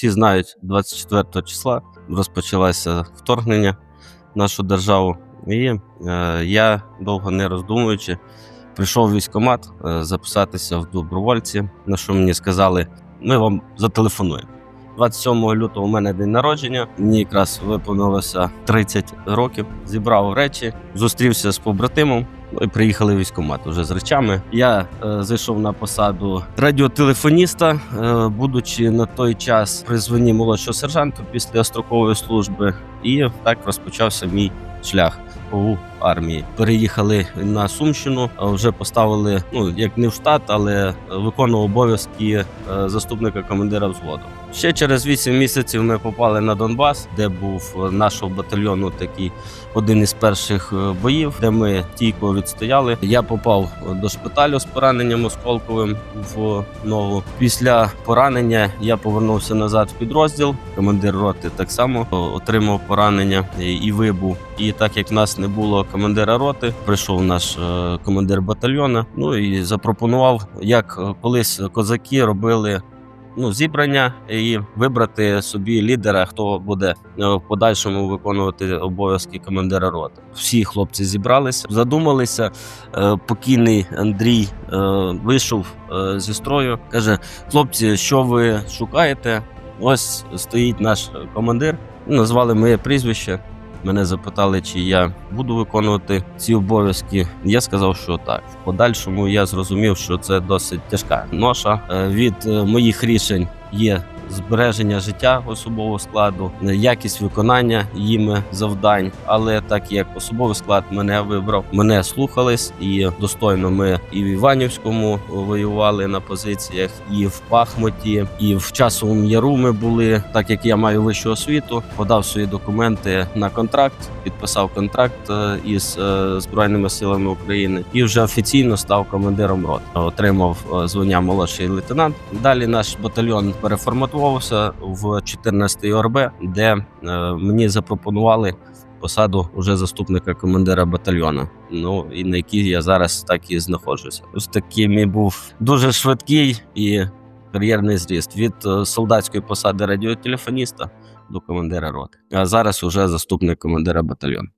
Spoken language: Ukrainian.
всі знають, 24 числа розпочалося вторгнення в нашу державу. І е, я довго не роздумуючи прийшов в військкомат е, записатися в добровольці. На що мені сказали, ми вам зателефонуємо. 27 лютого у мене день народження. Мені якраз виповнилося 30 років. Зібрав речі, зустрівся з побратимом. Приїхали військкомат уже з речами. Я е, зайшов на посаду радіотелефоніста, е, будучи на той час при званні молодшого сержанта після строкової служби, і так розпочався мій шлях армії. Переїхали на Сумщину, вже поставили ну як не в штат, але виконував обов'язки е, заступника командира взводу. Ще через 8 місяців ми попали на Донбас, де був нашого батальйону такий один із перших е, боїв, де ми стійко відстояли. Я попав до шпиталю з пораненням осколковим в ногу. Після поранення я повернувся назад в підрозділ. Командир роти так само е, отримав поранення і вибув. І так як в нас не було командира роти, прийшов наш е, командир батальйону. Ну і запропонував, як е, колись козаки робили ну, зібрання і вибрати собі лідера, хто буде е, в подальшому виконувати обов'язки командира роти. Всі хлопці зібралися, задумалися. Покійний Андрій вийшов зі строю. каже: хлопці, що ви шукаєте? Ось стоїть наш командир. Назвали моє прізвище. Мене запитали, чи я буду виконувати ці обов'язки. Я сказав, що так. В подальшому я зрозумів, що це досить тяжка ноша. Е, Від е, моїх рішень є збереження життя особового складу, якість виконання їми завдань. Але так як особовий склад мене вибрав, мене слухались, і достойно ми і в Іванівському воювали на позиціях, і в Пахмуті, і в часовому яру ми були. Так як я маю вищу освіту, подав свої документи на контракт, підписав контракт е, із е, збройними силами України і вже офіційно став командиром рот. Отримав е, звання молодший лейтенант. Далі наш батальйон переформатувався в 14-й ОРБ, де е, мені запропонували посаду уже заступника командира батальйону. Ну і на якій я зараз так і знаходжуся. Ось такий мій був дуже швидкий і кар'єрний зріст від е, солдатської посади радіотелефоніста до командира роти. А зараз уже заступник командира батальйону.